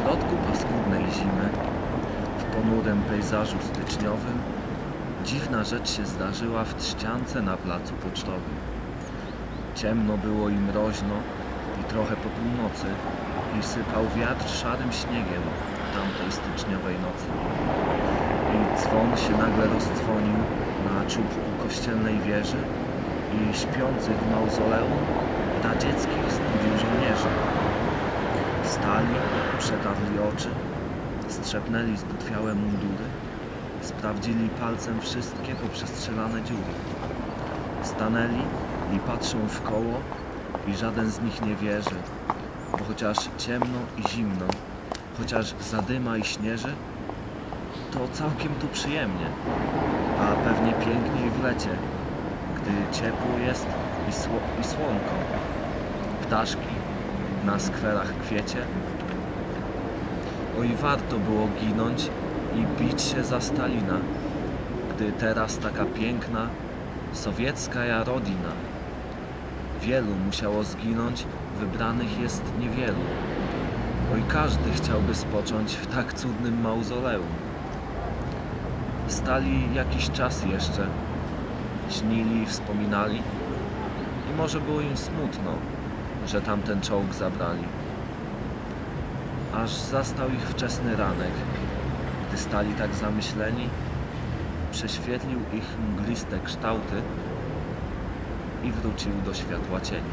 środku paskudnej zimy, w ponurym pejzażu styczniowym, dziwna rzecz się zdarzyła w trzciance na placu pocztowym. Ciemno było i mroźno i trochę po północy i sypał wiatr szarym śniegiem tamtej styczniowej nocy. I dzwon się nagle rozdzwonił na czubku kościelnej wieży i śpiących w mauzoleum radzieckich zbudził żołnierzy. Wstali, przetarli oczy, strzepnęli zbutwiałe mundury, sprawdzili palcem wszystkie poprzestrzelane dziury. Stanęli i patrzą w koło i żaden z nich nie wierzy, bo chociaż ciemno i zimno, chociaż zadyma i śnieży, to całkiem tu przyjemnie, a pewnie piękniej w lecie, gdy ciepło jest i, sło i słonko. Ptaszki na skwerach kwiecie. Oj, warto było ginąć i bić się za Stalina, gdy teraz taka piękna sowiecka rodina. Wielu musiało zginąć, wybranych jest niewielu. Oj, każdy chciałby spocząć w tak cudnym mauzoleum. Stali jakiś czas jeszcze, śnili i wspominali i może było im smutno, że tamten czołg zabrali. Aż zastał ich wczesny ranek, gdy stali tak zamyśleni, prześwietlił ich mgliste kształty i wrócił do światła cieni.